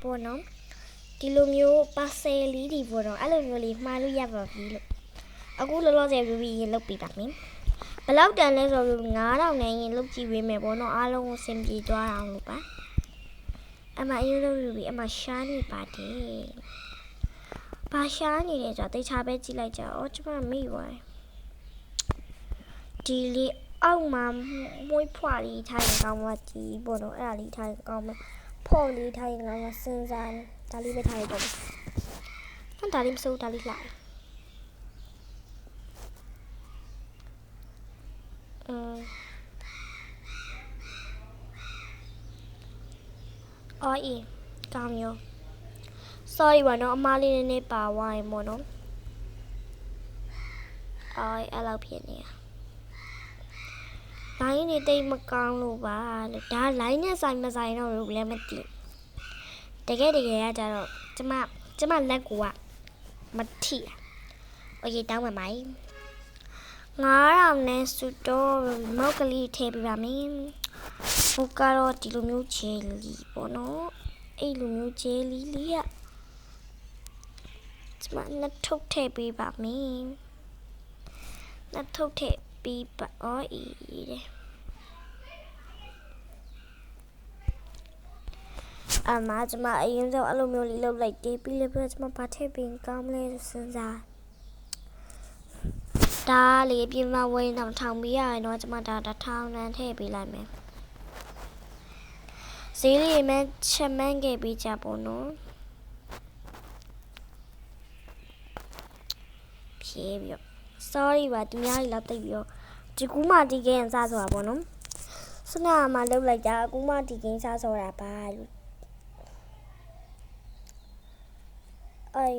ပေါ့နော်ဒီလိုမျိုးပါဆယ်လေးဒီပေါ့နော်အဲ့လိုမျိုးလေးမှားလို့ရပါပြီလို့အခုလောလောဆယ် review ရင်လုပ်ပေးပါမယ်ဘယ်လောက်တန်လဲဆိုတော့9000နဲ့ရင်လုပ်ကြည့်ပေးမယ်ပေါ့နော်အားလုံးကိုအဆင်ပြေသွားအောင်လို့ပါအမအရင်ဆုံး review အမရှားနေပါတယ်ဘာရှားနေလဲဆိုတော့တိတ်ချပဲကြည့်လိုက်ကြအော်ကျမမေ့သွားတယ်ဒီလေးအောက်မှာမွေးဖွားလေးထားရင်ကောင်းမှာဒီပေါ့နော်အဲ့ဒါလေးထားရင်ကောင်းမှာ ဖော်လေးထားရင်ကောင်းမှာစဉ်းစားတယ်ဒါလေးပဲထားရတော့မယ်ဟန်ဒါလေးမစိုးဒါလေးလှတယ်အင်းအော်အေးကောင်းရော sorry ပါနော်အမားလေးနည်းနည်းပါဝိုင်းပေါ့နော်အော်အဲ့လောက်ဖြစ်နေတာ လိုင်းနေတိတ်မကောင်းလို့ပါလို့ဒါလိုင်းနဲ့ဆိုင်မဆိုင်တော့လို့လည်းမသိတကယ်တကယ်ကကြတော့ကျမကျမလက်ကူကမထိတာโอเคတောင်းပါမိုင်း9000နဲ့စူတော့မောက်ကလေးထည့်ပြပါမယ်ဟိုကတော့ဒီလိုမျိုးဂျယ်လီပေါ့နော်အဲ့လိုမျိုးဂျယ်လီလေးကကျမနှစ်ထုတ်ထည့်ပေးပါမယ်နှစ်ထုတ်ထည့် ပေးပါအော်အေးတဲ့အမကျမအရင်ဆုံးအဲ့လိုမျိုးလေးလုပ်လိုက်တယ်ပြီးလည်းပြကျမဘာထည့်ပြီးကောင်းမလဲစဉ်းစားဒါလေးပြင်မဝင်းတော့ထောင်ပေးရရင်တော့ကျမဒါတစ်ထောင်တန်းထည့်ပေးလိုက်မယ်ဈေးလေးမှချက်မှန်းခဲ့ပြီးကြပေါ့နော်ဖြေးပြီးတော့ sorry ပါသူများကြီးလောက်တိတ်ပြီးတော့ဒီကူးမဒီကင်းစားဆိုတာပေါ့နော်စနာမှာလောက်လိုက်တာကူးမဒီကင်းစားဆိုတာပါလို့အဲ့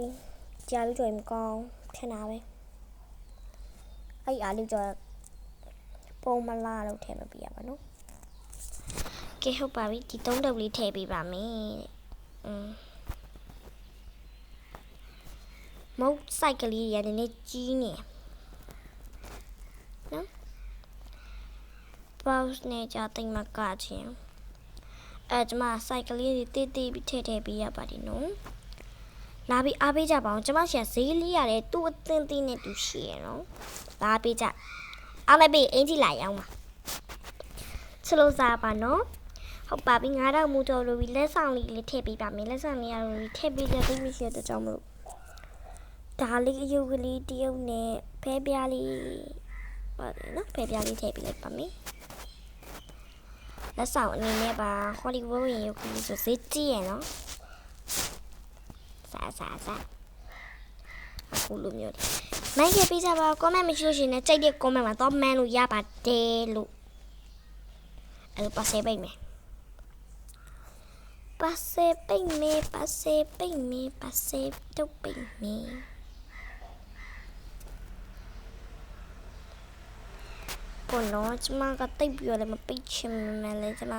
ကြာလို့ကြော်ရင်မကောင်းထင်တာပဲအဲ့အားလေးကြော်ပုံမလားလို့ထည့်မပြရပါနော်ကဲဟုတ်ပါပြီဒီသုံးတုပ်လေးထည့်ပေးပါမယ်တဲ့အင်းမုတ်စိုက်ကလေးတွေကနည်းနည်းကြီးနေ နော်ပေါစ်နဲ့ကြာတိတ်မကချင်းအဲကျမစိုက်ကလေးတွေတိတ်တိတ်ပြီးထည့်ထည့်ပေးရပါတယ်နော်လာပြီးအားပေးကြပါအောင်ကျမရှင်ဈေးလေးရတယ်သူ့အသင်းသင်းနဲ့သူရှိရနော်လာပေးကြအားမပေးအင်ကြီးလာရောက်မှာချလို့စားပါနော်ဟုတ်ပါပြီ9000မူတော်လိုပြီးလက်ဆောင်လေးလေးထည့်ပေးပါမယ်လက်ဆောင်လေးရလို့ထည့်ပေးတဲ့သိမရှိတဲ့ကြောင့်မလို့ဒါလေးအယုတ်ကလေးတရုတ်နဲ့ဖဲပြားလေး ပါတယ်နော်ဖဲပြားလေးထည့်ပေးလိုက်ပါမယ်လက်ဆောင်အနေနဲ့ပါဟောလီဝုဒ်ရင်ရုပ်ကလေးဆိုဈေးကြီးရနော်စားစားစားအခုလိုမျိုးလေးမိုက်ရပေးကြပါ comment မရှိလို့ရှိရင်လည်းကြိုက်တဲ့ comment မှာတော့ man လို့ရပါတယ်လို့အဲ့လိုပါစေပိတ်မယ်ပါစေပိတ်မယ်ပါစေပိတ်မယ်ပါစေတုတ်ပိတ်မယ် ပေါ်တော့ကျမကတိတ်ပြီးတော့လည်းမပိတ်ချင်မှလည်းကျမ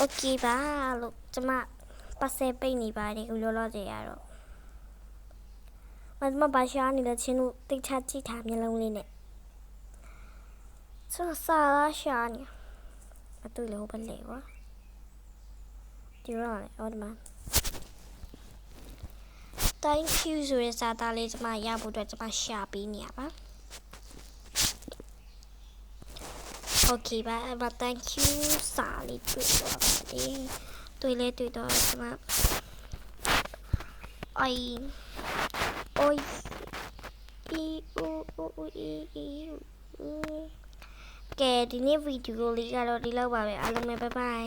okay ပါလို့ကျမပါဆယ်ပိတ်နေပါတယ်ခုလောလောဆယ်ရတော့မမဘာရှာနေလဲချင်းတို့တိတ်ချကြည့်ထားမျက်လုံးလေးနဲ့ဆိုစာလာရှာနေအတူလည်းဟိုဘက်လေကွာဒီရောလေအော်ဒီမှာ thank you ဆိုတဲ့စာသားလေးကျွန်မရဖို့အတွက်ကျွန်မရှာပေးနေရပါ Okay ပါအမ thank you စာလေးတွေ့တော့ပါတယ်တွေ့လဲတွေ့တော့ကျွန်မအိုင်အိုင်အီအိုအိုအီအီကဲဒီနေ့ဗီဒီယိုလေးက